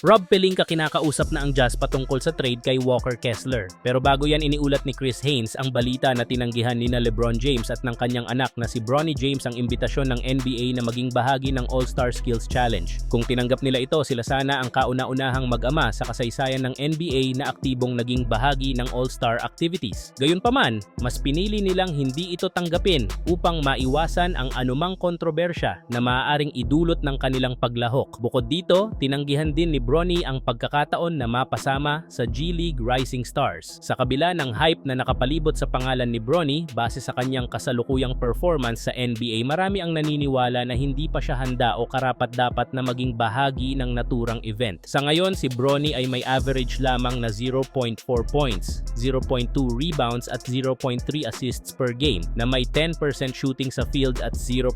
Rob Pelinka kinakausap na ang Jazz patungkol sa trade kay Walker Kessler. Pero bago yan iniulat ni Chris Haynes ang balita na tinanggihan ni na LeBron James at ng kanyang anak na si Bronny James ang imbitasyon ng NBA na maging bahagi ng All-Star Skills Challenge. Kung tinanggap nila ito, sila sana ang kauna-unahang mag-ama sa kasaysayan ng NBA na aktibong naging bahagi ng All-Star activities. Gayunpaman, mas pinili nilang hindi ito tanggapin upang maiwasan ang anumang kontrobersya na maaaring idulot ng kanilang paglahok. Bukod dito, tinanggihan din ni Bronny ang pagkakataon na mapasama sa G League Rising Stars. Sa kabila ng hype na nakapalibot sa pangalan ni Bronny base sa kanyang kasalukuyang performance sa NBA, marami ang naniniwala na hindi pa siya handa o karapat-dapat na maging bahagi ng naturang event. Sa ngayon, si Bronny ay may average lamang na 0.4 points, 0.2 rebounds at 0.3 assists per game na may 10% shooting sa field at 0%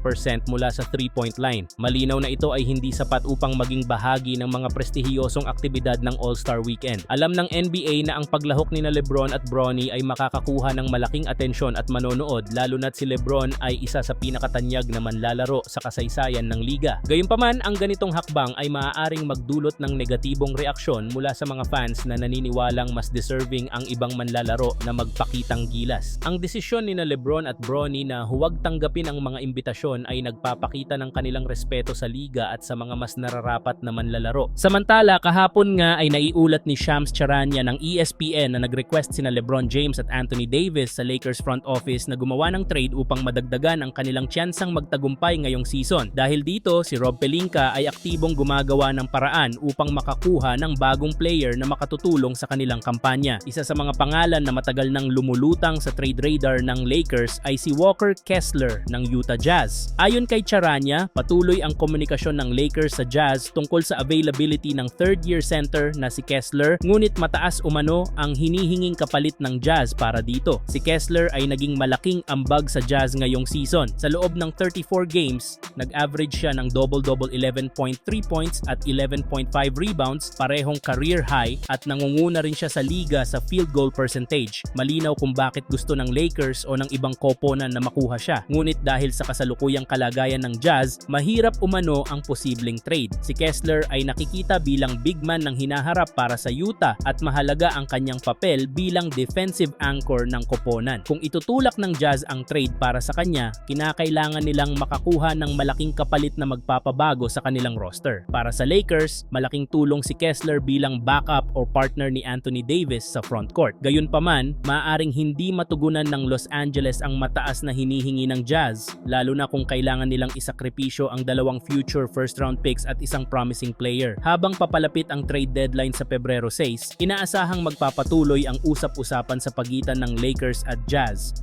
mula sa 3-point line. Malinaw na ito ay hindi sapat upang maging bahagi ng mga prestihiyosong aktibidad ng All-Star Weekend. Alam ng NBA na ang paglahok ni na Lebron at Bronny ay makakakuha ng malaking atensyon at manonood lalo na't si Lebron ay isa sa pinakatanyag na manlalaro sa kasaysayan ng liga. Gayunpaman, ang ganitong hakbang ay maaaring magdulot ng negatibong reaksyon mula sa mga fans na naniniwalang mas deserving ang ibang manlalaro na magpakitang gilas. Ang desisyon ni na Lebron at Bronny na huwag tanggapin ang mga imbitasyon ay nagpapakita ng kanilang respeto sa liga at sa mga mas nararapat na manlalaro. Samantala, kahapon nga ay naiulat ni Shams Charania ng ESPN na nag-request sina LeBron James at Anthony Davis sa Lakers front office na gumawa ng trade upang madagdagan ang kanilang tsansang magtagumpay ngayong season. Dahil dito, si Rob Pelinka ay aktibong gumagawa ng paraan upang makakuha ng bagong player na makatutulong sa kanilang kampanya. Isa sa mga pangalan na matagal nang lumulutang sa trade radar ng Lakers ay si Walker Kessler ng Utah Jazz. Ayon kay Charania, patuloy ang komunikasyon ng Lakers sa Jazz tungkol sa availability ng third-year center na si Kessler ngunit mataas umano ang hinihinging kapalit ng Jazz para dito. Si Kessler ay naging malaking ambag sa Jazz ngayong season. Sa loob ng 34 games, nag-average siya ng double-double 11.3 points at 11.5 rebounds, parehong career high at nangunguna rin siya sa liga sa field goal percentage. Malinaw kung bakit gusto ng Lakers o ng ibang koponan na makuha siya. Ngunit dahil sa kasalukuyang kalagayan ng Jazz, mahirap umano ang posibleng trade. Si Kessler ay nakikita bilang big man ng hinaharap para sa Utah at mahalaga ang kanyang papel bilang defensive anchor ng koponan. Kung itutulak ng Jazz ang trade para sa kanya, kinakailangan nilang makakuha ng malaking kapalit na magpapabago sa kanilang roster. Para sa Lakers, malaking tulong si Kessler bilang backup o partner ni Anthony Davis sa front court. Gayunpaman, maaaring hindi matugunan ng Los Angeles ang mataas na hinihingi ng Jazz, lalo na kung kailangan nilang isakripisyo ang dalawang future first round picks at isang promising player. Habang papalapit ang trade deadline sa Pebrero 6, inaasahang magpapatuloy ang usap-usapan sa pagitan ng Lakers at Jazz